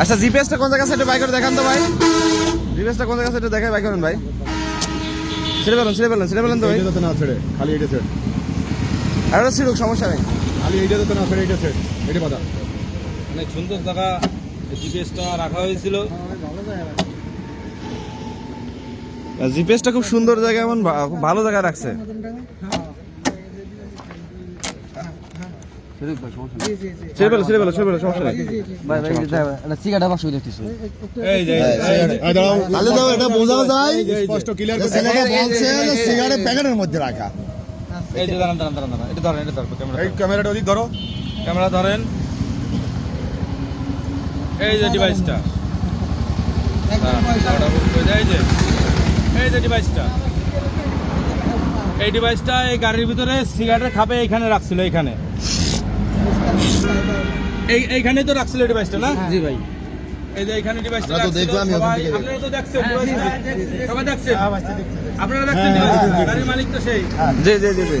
আচ্ছা জিপিএসটা কোন জায়গা সেটা বাই করে দেখান তো ভাই। জিপিএসটা কোন জায়গা সেটা দেখাই বাই করেন ভাই। ছেড়ে পেলেন ছেড়ে পেলেন ছেড়ে পেলেন তো ভাই। এইটা তো না ছেড়ে খালি এটা ছেড়ে। আর ওটা ছিড়ুক সমস্যা নেই। খালি এইটা তো না ছেড়ে এটা সেট এটা বাদা। অনেক সুন্দর জায়গা জিপিএসটা রাখা হয়েছিল। জিপিএসটা খুব সুন্দর জায়গা এমন খুব ভালো জায়গায় রাখছে। এই যে এই যে ছেলেটা বলছে যে সিগারেট প্যাকেটের মধ্যে রাখা। এই যে দাঁড়ান দাঁড়ান দাঁড়ান দাঁড়ান। এটা ধরেন এটা ধরবো ক্যামেরা এই ক্যামেরাটা ওদিক ধরো। ক্যামেরা ধরেন। এই যে ডিভাইসটা এই যে। ডিভাইসটা এই ডিভাইসটা এই গাড়ির ভিতরে সিগারেটের খাপে এখানে রাখছিল এইখানে এই এইখানেই তো রাখছিল ডিভাইসটা না? জি ভাই। এই যে এইখানে ডিভাইসটা তো দেখলাম। আপনারা তো দেখছেন সবাই দেখছেন। আপনারা দেখছেন গাড়ির মালিক তো সেই। জি জি জি জি।